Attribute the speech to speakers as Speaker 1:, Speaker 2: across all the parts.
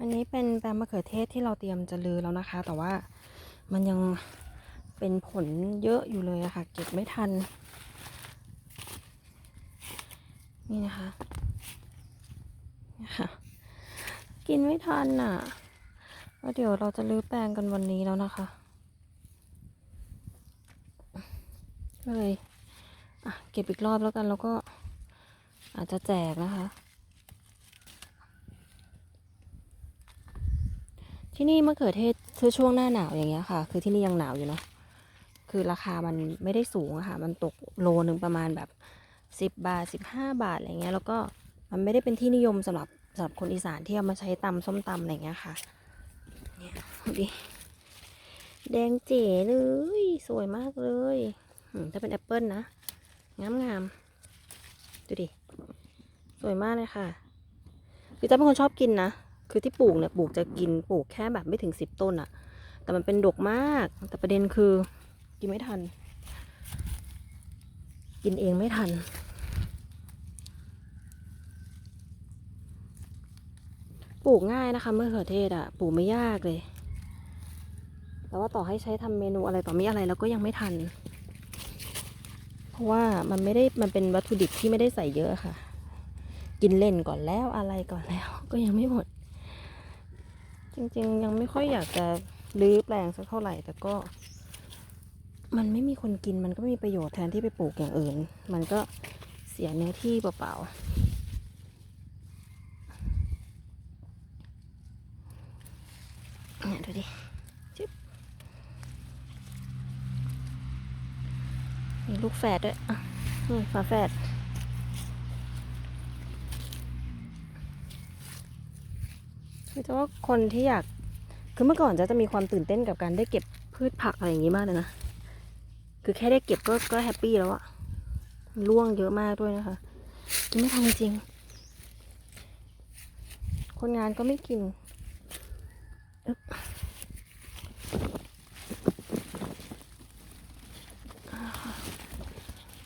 Speaker 1: อันนี้เป็นแปลงมะเขือเทศที่เราเตรียมจะลือแล้วนะคะ แต่ว่ามันยังเป็นผลเยอะอยู่เลยอะค่ะ เก็บไม่ทัน นี่นะคะนี่ค่ะ กินไม่ทันน่ะแล้วเดี๋ยวเราจะลื้อแปลงกันวันนี้แล้วนะคะก็เลยอะเก็บอีกรอบแล้วกันแล้วก็อาจจะแจกนะคะ ที่นี่มะเขือเทศคือช่วงหน้าหนาวอย่างเงี้ยค่ะ คือที่นี่ยังหนาวอยู่เนาะคือราคามันไม่ได้สูงอะค่ะ มันตกโลนึงประมาณแบบสิบบาทสิบห้าบาทอะไรเงี้ย แล้วก็มันไม่ได้เป็นที่นิยมสำหรับสำหรับคนอีสานที่เอามาใช้ตำส้มตำอะไรเงี้ยค่ะเนี่ยดูดิแดงเจ๋เลย สวยมากเลยถ้าเป็นแอปเปิลนะงามงามๆดูดิ สวยมากเลยค่ะคือจ้าเป็นคนชอบกินนะ คือที่ปลูกเนี่ยปลูกจะกินปลูกแค่แบบไม่ถึงสิบต้นอะแต่มันเป็นดกมาก แต่ประเด็นคือกินไม่ทัน กินเองไม่ทัน ปลูกง่ายนะคะเมะเขือเทศอะปลูกไม่ยากเลย แต่ว่าต่อให้ใช้ทำเมนูอะไรต่อมีอะไรแล้วก็ยังไม่ทัน เพราะว่ามันไม่ได้มันเป็นวัตถุดิบที่ไม่ได้ใส่เยอะค่ะ กินเล่นก่อนแล้วอะไรก่อนแล้ว ก็ยังไม่หมด จริงๆ ยังไม่ค่อยอยากจะรื้อแปลงสักเท่าไหร่ แต่ก็ มันไม่มีคนกินมันก็ไม่มีประโยชน์แทนที่ไปปลูกอย่างอื่น มันก็เสียเนื้อที่เปล่าๆเนี่ยดูดิจึ๊บมีลูกแฝดด้วยอะนี่ฝาแฝด คือจะว่าคนที่อยาก คือเมื่อก่อนจะจะมีความตื่นเต้นกับการได้เก็บพืชผักอะไรอย่างนี้มากเลยนะ คือแค่ได้เก็บก็ก็แฮปปี้แล้วอะร่วงเยอะมากด้วยนะคะ กินไม่ทันจริง คนงานก็ไม่กิน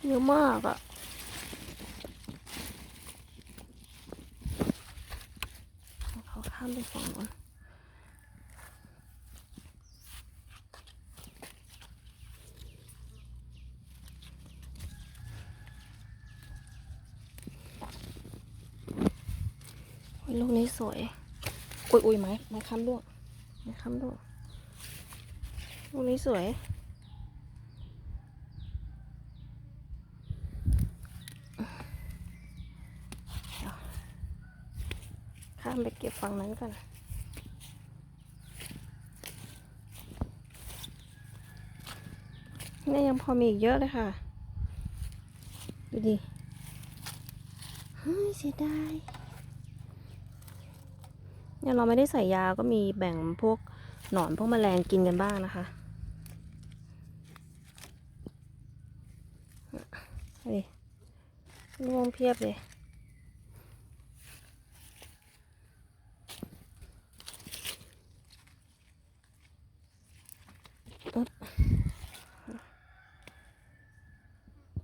Speaker 1: เยอะมากอะเขาข้ามไปฝั่งนู้นโอ้ยลูกนี้สวย อุ้ยอุ้ยไม้ไม้ค้ำด้วยไม้ค้ำด้วยลูกนี้สวย เดี๋ยว ข้ามไปเก็บฝั่งนั้นก่อนนี่ยังพอมีอีกเยอะเลยค่ะ ดูดิเฮ้ยเสียดายเนี่ยเราไม่ได้ใส่ยาก็มีแบ่งพวกหนอนพวกแมลงกินกันบ้างนะคะนี่ร่วงเพียบเลย 嗯